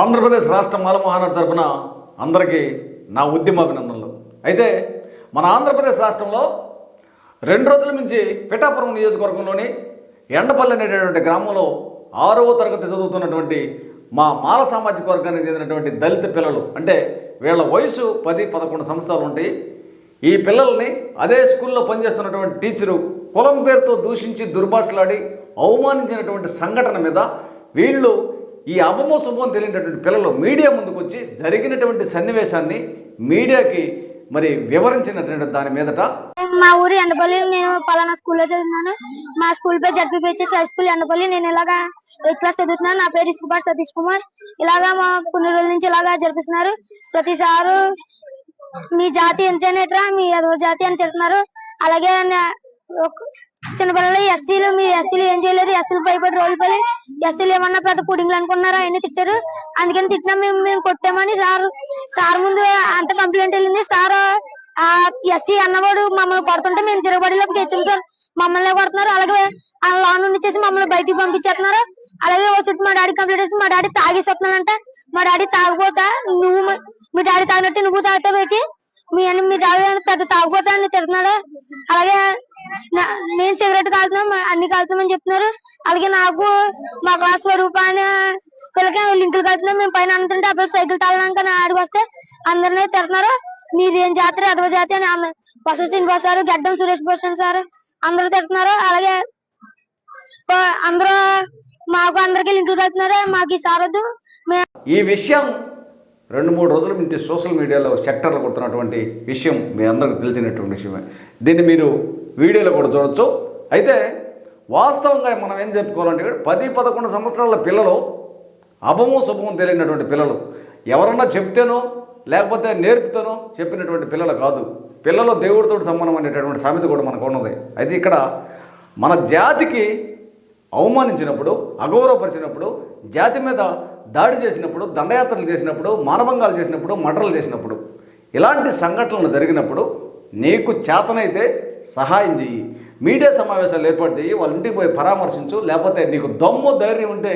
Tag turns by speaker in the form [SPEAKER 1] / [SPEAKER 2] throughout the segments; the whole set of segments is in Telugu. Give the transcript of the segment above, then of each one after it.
[SPEAKER 1] ఆంధ్రప్రదేశ్ రాష్ట్ర మాలమోహనాడు తరపున అందరికీ నా ఉద్యమాభినందనలు. అయితే మన ఆంధ్రప్రదేశ్ రాష్ట్రంలో రెండు రోజుల నుంచి పిఠాపురం నియోజకవర్గంలోని ఎండపల్లి అనేటటువంటి గ్రామంలో ఆరవ తరగతి చదువుతున్నటువంటి మా మాల సామాజిక వర్గానికి చెందినటువంటి దళిత పిల్లలు అంటే వీళ్ళ వయసు పది పదకొండు సంవత్సరాలు ఉంటాయి ఈ పిల్లల్ని అదే స్కూల్లో పనిచేస్తున్నటువంటి టీచరు కులం పేరుతో దూషించి దుర్భాషలాడి అవమానించినటువంటి సంఘటన మీద వీళ్ళు ఈ అపమో శుభం తెలియనటువంటి పిల్లలు మీడియా ముందుకు వచ్చి జరిగినటువంటి సన్నివేశాన్ని మీడియాకి మరి వివరించినటువంటి దాని మీదట
[SPEAKER 2] మా ఊరు ఎండపల్లి నేను పలానా స్కూల్లో చదువుతున్నాను మా స్కూల్ పేరు జడ్పీపీహెచ్ఎస్ హై స్కూల్ ఎండపల్లి. నేను ఇలాగా ఎయిత్ క్లాస్ చదువుతున్నాను. నా పేరు ఇసుకుపాటి సతీష్ కుమార్. ఇలాగా మా కొన్ని రోజుల నుంచి ఇలాగా జరిపిస్తున్నారు. ప్రతిసారు మీ జాతి ఎంతనేట్రా మీ ఎదవ జాతి అని చెప్తున్నారు అలాగే చిన్నపిల్లలు ఎస్సీలు మీ ఎస్సీలు ఏం చేయలేరు. ఎస్సీలు భయపడి రోజులు పడి ఎస్సీలు ఏమన్నా పెద్ద పుడింగ్లు అనుకున్నారా? అవన్నీ తిట్టారు. అందుకని తిట్టినా మేము మేము కొట్టామని సార్ సార్ ముందు అంత కంప్లైంట్ వెళ్ళింది. సార్ ఆ ఎస్సీ అన్నవాడు మమ్మల్ని కొడుతుంటే మేము తిరగబడిలోకి తెచ్చాం సార్. మమ్మల్ని కొడుతున్నారు? అలాగే ఆ లోన్ నుండి చేసి మమ్మల్ని బయటికి పంపించేస్తున్నారు. అలాగే వచ్చి చుట్టూ మా డాడీ కంప్లైంట్ చేసి మా డాడీ తాగేసేస్తున్నానంటే మా డాడీ తాగబోతా నువ్వు మీ డాడీ తాగినట్టు నువ్వు తాగితే పెట్టి మీ మీ డాడీ పెద్ద తాగబోతా అని తిరుగుతున్నాడు అలాగే నేను సిగరెట్ కాలుతున్నా అన్ని కాలుతామని చెప్తున్నారు. అలాగే నాకు మా క్లాస్ రూపాయలు పిల్లకి లింకులు కడుతున్నాం. మేము పైన అంటుంటే అప్పుడు సైకిల్ తాగడానికి నా ఆడికి వస్తే అందరినీ తిడుతున్నారు. మీదేం జాతర? అదవ జాతి అని ఆమె బసవ శ్రీనివాస్ సార్ గడ్డం సురేష్ భూషణ్ సార్ అందరూ తిడుతున్నారు. అలాగే అందరూ మాకు అందరికి లింకులు కడుతున్నారు. మాకు ఈ సార్ మేము
[SPEAKER 1] ఈ విషయం రెండు మూడు రోజులు నుంచి సోషల్ మీడియాలో షట్టర్లు కొడుతున్నటువంటి విషయం మీ అందరికీ తెలిసినటువంటి విషయమే. దీన్ని మీరు వీడియోలో కూడా చూడొచ్చు. అయితే వాస్తవంగా మనం ఏం చెప్పుకోవాలంటే పది పదకొండు సంవత్సరాల పిల్లలు అభము శుభము తెలియనటువంటి పిల్లలు. ఎవరన్నా చెప్తేనో లేకపోతే నేర్పుతేనో చెప్పినటువంటి పిల్లలు కాదు. పిల్లలు దేవుడితో సంబంధం అనేటటువంటి సామెత కూడా మనకు ఉన్నది. అయితే ఇక్కడ మన జాతికి అవమానించినప్పుడు అగౌరవపరిచినప్పుడు జాతి మీద దాడి చేసినప్పుడు దండయాత్రలు చేసినప్పుడు మానభంగాలు చేసినప్పుడు మటర్లు చేసినప్పుడు ఇలాంటి సంఘటనలు జరిగినప్పుడు నీకు చేతనైతే సహాయం చెయ్యి. మీడియా సమావేశాలు ఏర్పాటు చేయి వాళ్ళ ఇంటికి పోయి పరామర్శించు లేకపోతే నీకు దమ్ము ధైర్యం ఉంటే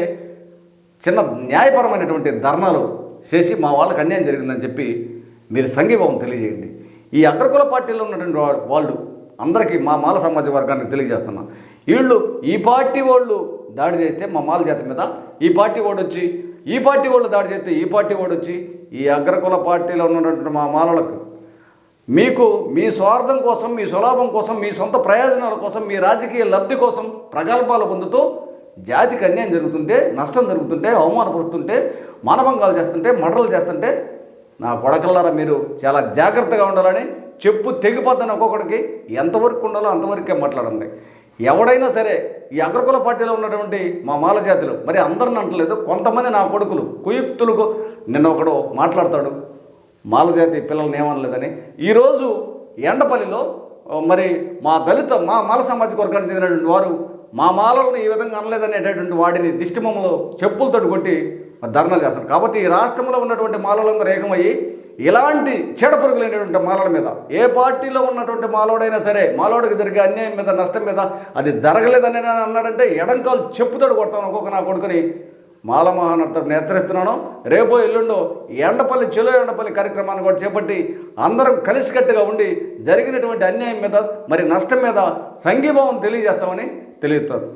[SPEAKER 1] చిన్న న్యాయపరమైనటువంటి ధర్నాలు చేసి మా వాళ్ళకి అన్యాయం జరిగిందని చెప్పి మీరు సంఘీభావం తెలియజేయండి. ఈ అగ్రకుల పార్టీలో ఉన్నటువంటి వాళ్ళు అందరికీ మా మాల సమాజ వర్గానికి తెలియజేస్తున్నా. వీళ్ళు ఈ పార్టీ వాళ్ళు దాడి చేస్తే మా మాల జాతి మీద ఈ పార్టీ వాడు వచ్చి ఈ పార్టీ వాళ్ళు దాడి చేస్తే ఈ పార్టీ వాడు వచ్చి ఈ అగ్రకుల పార్టీలో ఉన్నటువంటి మా మాలలకు మీకు మీ స్వార్థం కోసం మీ స్వలాభం కోసం మీ సొంత ప్రయోజనాల కోసం మీ రాజకీయ లబ్ధి కోసం ప్రగల్భాలు పొందుతూ జాతికి అన్యాయం జరుగుతుంటే నష్టం జరుగుతుంటే అవమానపరుస్తుంటే మానభంగాలు చేస్తుంటే మడలు చేస్తుంటే నా కొడకల్లారా మీరు చాలా జాగ్రత్తగా ఉండాలని చెప్పు తెగిపోద్దని ఒక్కొక్కడికి ఎంతవరకు ఉండాలో అంతవరకే మాట్లాడండి. ఎవడైనా సరే ఈ అగ్రకుల పార్టీలో ఉన్నటువంటి మా మాల జాతులు మరి అందరిని అంటలేదు కొంతమంది నా కొడుకులు కుయుక్తులకు నిన్న ఒకడు మాట్లాడతాడు. మాలజాతి పిల్లల్ని ఏమనలేదని. ఈరోజు ఎండపల్లిలో మరి మా దళిత మా మాల సామాజిక వర్గానికి చెందినటువంటి వారు మా మాలలను ఈ విధంగా అనలేదనేటటువంటి వాడిని దిష్టిమమ్మలో చెప్పులతో కొట్టి ధర్నాలు చేస్తారు కాబట్టి ఈ రాష్ట్రంలో ఉన్నటువంటి మాలలందరూ ఏకమయ్యి ఇలాంటి చెడపురుగులైనటువంటి మాలల మీద ఏ పార్టీలో ఉన్నటువంటి మాలోడైనా సరే మాలోడికి జరిగే అన్యాయం మీద నష్టం మీద అది జరగలేదని అన్నాడంటే ఎడంకాలు చెప్పుతాడు కొడతాను ఒక్కొక్క నా కొడుకుని. మాలమహానర్తను హెచ్చరిస్తున్నాను రేపో ఎల్లుండో ఎండపల్లి చెలో ఎండపల్లి కార్యక్రమాన్ని కూడా చేపట్టి అందరం కలిసికట్టుగా ఉండి జరిగినటువంటి అన్యాయం మీద మరి నష్టం మీద సంఘీభావం తెలియజేస్తామని తెలియజేస్తారు